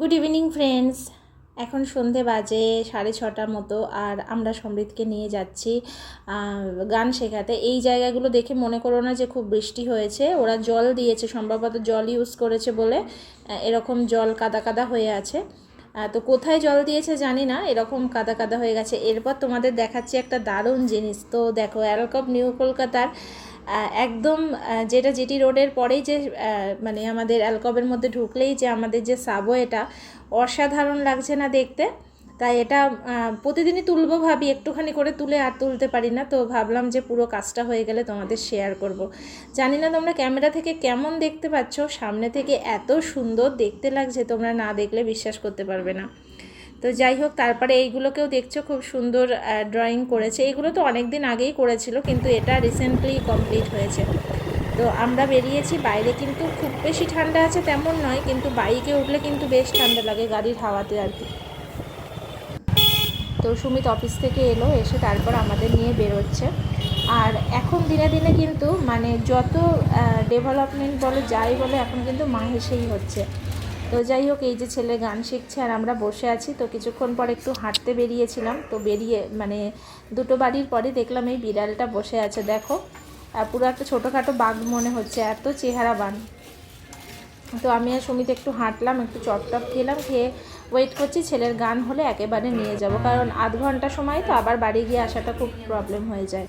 Good evening friends এখন সন্ধে বাজে, সাড়ে ছটা মতো, আর আমরা সমৃদ্ধকে নিয়ে যাচ্ছি গান শেখাতে। এই জায়গাগুলো দেখে মনে করো না যে খুব বৃষ্টি হয়েছে। ওরা জল দিয়েছে, সম্ভবত জল ইউজ করেছে বলে এরকম জল কাদা কাদা হয়ে আছে। তো কোথায় জল দিয়েছে জানি না, এরকম কাদা কাদা হয়ে গেছে। এরপর তোমাদের দেখাচ্ছি একটা দারুণ জিনিস। তো দেখো অ্যালকপ নিউ কলকাতার একদম যেটা জিটি রোডের পরেই যে মানে আমাদের অ্যালকবের মধ্যে ঢুকলেই যে আমাদের যে সাবওয়েটা অসাধারণ লাগছে না দেখতে। তাই এটা প্রতিদিনই তুলবো ভাবি, একটুখানি করে তুলে আর তুলতে পারি না। তো ভাবলাম যে পুরো কাজটা হয়ে গেলে তোমাদের শেয়ার করব। জানি না তোমরা ক্যামেরা থেকে কেমন দেখতে পাচ্ছ, সামনে থেকে এত সুন্দর দেখতে লাগছে, তোমরা না দেখলে বিশ্বাস করতে পারবে না। তো যাই হোক, তারপরে এইগুলোকেও দেখছ, খুব সুন্দর ড্রয়িং করেছে। এগুলো তো অনেক দিন আগেই করেছিল, কিন্তু এটা রিসেন্টলি কমপ্লিট হয়েছে। তো আমরা বেরিয়েছি, বাইরে কিন্তু খুব বেশি ঠান্ডা আছে তেমন নয়, কিন্তু বাইকে উঠলে কিন্তু বেশ ঠান্ডা লাগে গাড়ির হাওয়াতে আর কি। তো সুমিত অফিস থেকে এলো, এসে তারপর আমাদের নিয়ে বেরোচ্ছে। আর এখন দিনে দিনে কিন্তু মানে যত ডেভেলপমেন্ট বলো, যাই বলো, এখন কিন্তু মাহেসেই হচ্ছে। তো যাই হোক, এই যে ছেলে গান শিখছে আর আমরা বসে আছি, তো কিছুক্ষণ পর একটু হাঁটতে বেরিয়েছিলাম, তো বেরিয়ে মানে দুটো বাড়ির পরে দেখলাম এই বিড়ালটা বসে আছে, দেখো। আর পুরো একটা ছোটোখাটো বাঘ মনে হচ্ছে, এত চেহারা চেহারাবান তো আমি আর সুমিত একটু হাঁটলাম, একটু চপ টপ খেলাম, খেয়ে ওয়েট করছি, ছেলের গান হলে একেবারে নিয়ে যাব, কারণ আধ ঘণ্টা সময় তো আবার বাড়ি গিয়ে আসাটা খুব প্রবলেম হয়ে যায়।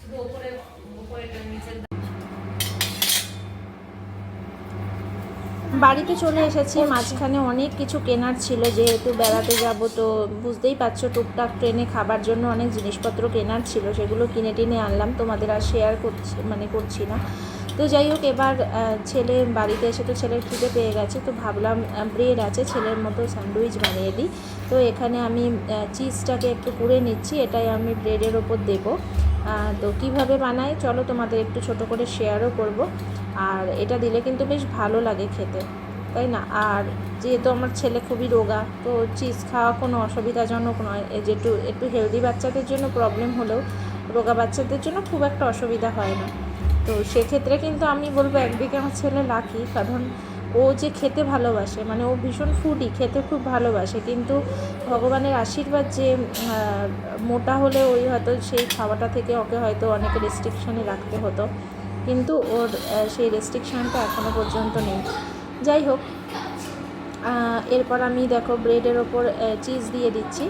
বাড়িতে চলে এসেছি মাঝখানে অনেক কিছু কেনার ছিল যেহেতু বেড়াতে যাব তো বুঝতেই পারছ টুকটাক ট্রেনে খাবার জন্য অনেক জিনিসপত্র কেনার ছিল সেগুলো কিনে টিনে আনলাম তোমাদের আর শেয়ার করছি মানে করছি না। তো যাই হোক এবার ছেলে বাড়িতে এসে তো ছেলের খিদে পেয়ে গেছে তো ভাবলাম ব্রেড আছে ছেলের মতো স্যান্ডউইচ বানিয়ে দিই। তো এখানে আমি চিজটাকে একটু কুড়ে নিচ্ছি এটাই আমি ব্রেডের ওপর দেবো। তো কীভাবে বানাই? চলো তোমাদের একটু ছোট করে শেয়ারও করব। আর এটা দিলে কিন্তু বেশ ভালো লাগে খেতে, তাই না? আর যেহেতু আমার ছেলে খুবই রোগা, তো চিজ খাওয়া কোনো অসুবিধাজনক নয়। এই যে একটু একটু হেলদি বাচ্চাদের জন্য প্রবলেম হলেও রোগা বাচ্চাদের জন্য খুব একটা অসুবিধা হয় না। তো সেক্ষেত্রে কিন্তু আমি বলব একদিকে আমার ছেলে লাকি কারণ ও যে খেতে ভালোবাসে মানে ও ভীষণ ফুডি খেতে খুব ভালোবাসে, কিন্তু ভগবানের আশীর্বাদ যে মোটা হলে ওই হয়তো সেই খাওয়াটা থেকে ওকে হয়তো অনেক রেস্ট্রিকশানে রাখতে হতো, কিন্তু ওর সেই রেস্ট্রিকশানটা এখনও পর্যন্ত নেই। যাই হোক এরপর আমি দেখো ব্রেডের ওপর চিজ দিয়ে দিচ্ছি,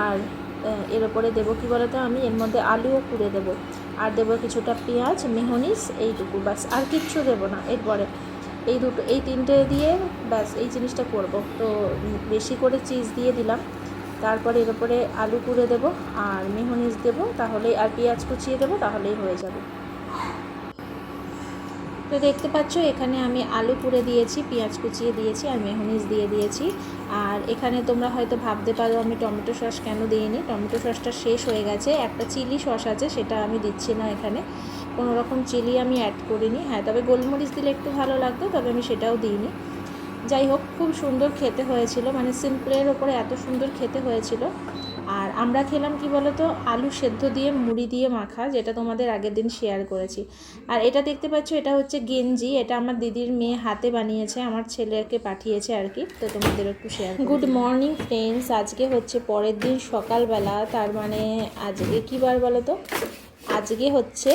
আর এর ওপরে দেবো কী বলতো আমি, এর মধ্যে আলুও কুড়ে দেবো, আর দেবো কিছুটা পেঁয়াজ, মেহনিস, এইটুকু বাস আর কিচ্ছু দেবো না, এরপরে এই দুটো, এই তিনটে দিয়ে ব্যাস এই জিনিসটা করব। তো বেশি করে চিজ দিয়ে দিলাম। তারপরে এর ওপরে আলু কুড়ে দেবো আর মেহনিস দেবো, তাহলেই আর পেঁয়াজ কুচিয়ে দেবো, তাহলেই হয়ে যাবে। তো দেখতে পাচ্ছ, এখানে আমি আলু পুড়ে দিয়েছি, পেঁয়াজ কুচিয়ে দিয়েছি আর মেহনিজ দিয়ে দিয়েছি। আর এখানে তোমরা হয়তো ভাবতে পারো, আমি টমেটো সস কেন দিইনি? টমেটো সসটা শেষ হয়ে গেছে, একটা চিলি সস আছে, সেটা আমি দিচ্ছি না এখানে। কোনো রকম চিলি আমি অ্যাড করিনি। হ্যাঁ তবে গোলমরিচ দিলে একটু ভালো লাগতো, তবে আমি সেটাও দিইনি। যাই হোক, খুব সুন্দর খেতে হয়েছিল মানে সিম্পলের ওপরে এত সুন্দর খেতে হয়েছিল। আর আমরা খেলাম কি বলতো, আলু সেদ্ধ দিয়ে, মুড়ি দিয়ে মাখা, যেটা তোমাদের আগের দিন শেয়ার করেছি। আর এটা দেখতে পাচ্ছ, এটা হচ্ছে গেঞ্জি, এটা আমার দিদির মেয়ে হাতে বানিয়েছে, আমার ছেলেকে পাঠিয়েছে আর কি, তো তোমাদের একটু শেয়ার গুড মর্নিং ফ্রেন্ডস আজকে হচ্ছে পরের দিন সকালবেলা, তার মানে আজকে কী বার বলো তো আজকে হচ্ছে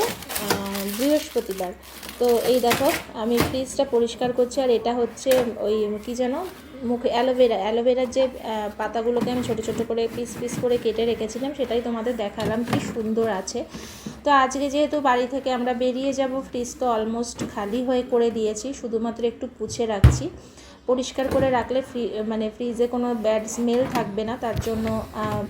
বৃহস্পতিবার। তো এই দেখো, আমি ফ্রিজটা পরিষ্কার করছি আর এটা হচ্ছে ওই কী যেন, মুখে অ্যালোভেরা। অ্যালোভেরার যে পাতাগুলোকে আমি ছোটো ছোটো করে পিস পিস করে কেটে রেখেছিলাম, সেটাই তোমাদের দেখালাম, কি সুন্দর আছে। তো আজকে যেহেতু বাড়ি থেকে আমরা বেরিয়ে যাব, ফ্রিজ তো অলমোস্ট খালি হয়ে করে দিয়েছি, শুধুমাত্র একটু পুছে রাখছি। পরিষ্কার করে রাখলে ফ্রি মানে ফ্রিজে কোনো ব্যাড স্মেল থাকবে না, তার জন্য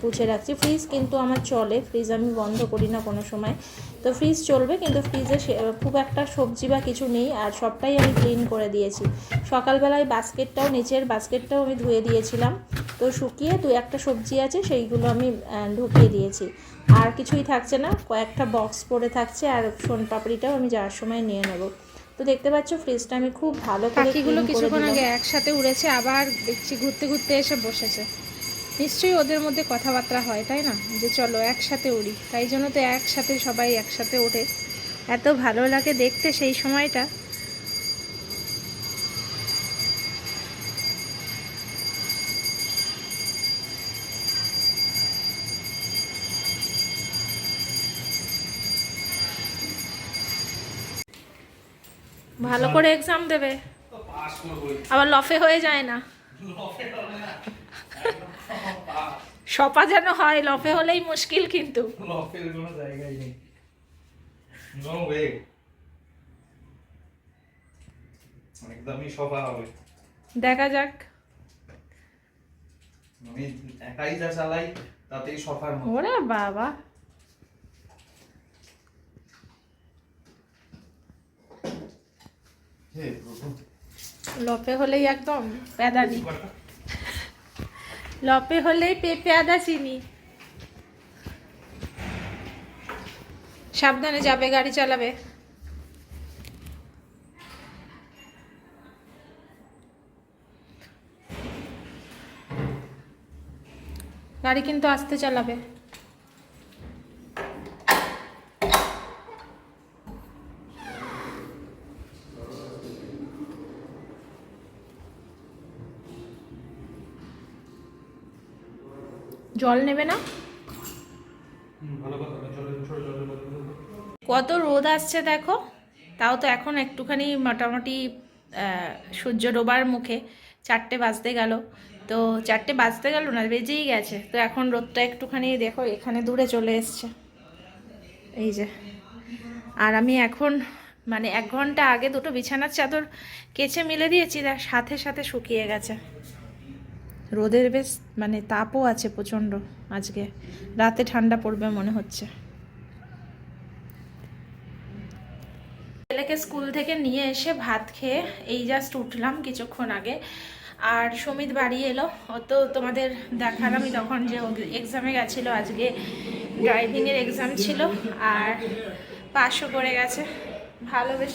পুছে রাখছি। ফ্রিজ কিন্তু আমার চলে ফ্রিজ আমি বন্ধ করি না কোনো সময়। তো ফ্রিজ চলবে, কিন্তু ফ্রিজে খুব একটা সবজি বা কিছু নেই, আর সবটাই আমি ক্লিন করে দিয়েছি। সকালবেলায় বাস্কেটটাও, নিচের বাস্কেটটাও আমি ধুয়ে দিয়েছিলাম। তো শুকিয়ে দু একটা সবজি আছে, সেইগুলো আমি ঢুকিয়ে দিয়েছি। আর কিছুই থাকছে না, কয়েকটা বক্স পড়ে থাকছে, আর সোন পাপড়িটাও আমি যাওয়ার সময় নিয়ে নেব। তো দেখতে পাচ্ছ ফ্রিজটা আমি খুব ভালো করে পাখিগুলো কিছুক্ষণ আগে একসাথে উড়েছে আবার দেখছি ঘুরতে ঘুরতে এসে বসেছে। নিশ্চয়ই ওদের মধ্যে কথাবার্তা হয় তাই না? যে চলো একসাথে উড়ি। তাই জন্য তো একসাথে সবাই একসাথে ওঠে। এত ভালো লাগে দেখতে সেই সময়টা। ভালো করে এক্সাম দেবে। আবার লফে হয়ে যায় না। সপা যেন হয় লফে হলেই মুশকিল কিন্তু। লফের কোনো জায়গাই নেই। নো ওয়ে একদমই সফা হবে। দেখা যাক। আমি একাই যা চালাই তাতেই সফার মতো ওরে বাবা। লপে হলেই একদম পেদানি লপে হলেই পেঁপে চিনি। সাবধানে যাবে, গাড়ি চালাবে। গাড়ি কিন্তু আস্তে চালাবে। জল নেবে না? কত রোদ আসছে দেখো তাও তো এখন একটুখানি মোটামুটি সূর্য ডোবার মুখে চারটে বাজতে গেল। তো চারটে বাজতে গেল না বেজেই গেছে। তো এখন রোদটা একটুখানি দেখো এখানে দূরে চলে এসছে। এই যে আর আমি এখন মানে এক ঘণ্টা আগে দুটো বিছানার চাদর কেচে মিলে দিয়েছি দেখ সাথে সাথে শুকিয়ে গেছে। রোদের বেশ মানে তাপও আছে প্রচণ্ড আজকে। রাতে ঠান্ডা পড়বে মনে হচ্ছে। ছেলেকে স্কুল থেকে নিয়ে এসে ভাত খেয়ে এই জাস্ট উঠলাম কিছুক্ষণ আগে। আর সমিত বাড়ি এলো। ও তো তোমাদের দেখালামই তখন যে এক্সামে গেছিল আজকে। ড্রাইভিংয়ের এক্সাম ছিল আর পাশও করে গেছে। ভালো বেশ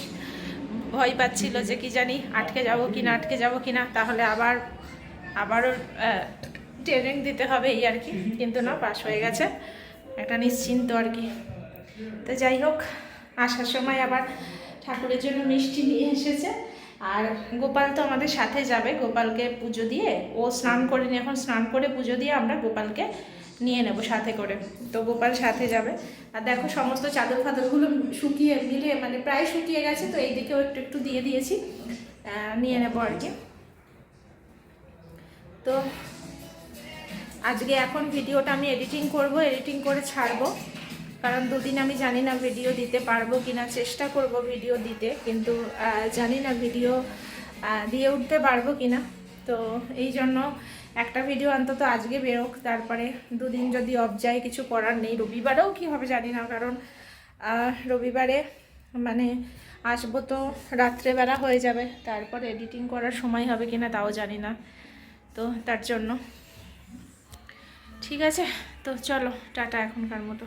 ভয় পাচ্ছিল যে কি জানি আটকে যাব কি না আটকে যাব কি না তাহলে আবার আবারও ট্রেনিং দিতে হবে এই আর কি, কিন্তু না পাস হয়ে গেছে। একটা নিশ্চিন্ত আর কি। তো যাই হোক, আসার সময় আবার ঠাকুরের জন্য মিষ্টি নিয়ে এসেছে। আর গোপাল তো আমাদের সাথে যাবে, গোপালকে পুজো দিয়ে। ও স্নান করে নিয়ে এখন স্নান করে পুজো দিয়ে আমরা গোপালকে নিয়ে নেব সাথে করে। তো গোপাল সাথে যাবে। আর দেখো, সমস্ত চাদর ফাদরগুলো শুকিয়ে মিলিয়ে মানে প্রায় শুকিয়ে গেছে, তো এই দিকেও একটু একটু দিয়ে দিয়েছি। নিয়ে নেব আর কি। তো আজকে এখন ভিডিওটা আমি এডিটিং করব এডিটিং করে ছাড়বো। কারণ দুদিন আমি জানি না ভিডিও দিতে পারব কিনা, চেষ্টা করব ভিডিও দিতে, কিন্তু জানি না ভিডিও দিয়ে উঠতে পারব কিনা। তো এই জন্য একটা ভিডিও অন্তত আজকে বেরোক তারপরে দুদিন যদি অফ যায়, কিছু করার নেই। রবিবারেও কি হবে জানি না, কারণ রবিবারে মানে আসব তো রাত্রেবেলা হয়ে যাবে, তারপর এডিটিং করার সময় হবে কিনা তাও জানি না। তো তার জন্য। ঠিক আছে? তো চলো টাটা এখনকার মতো।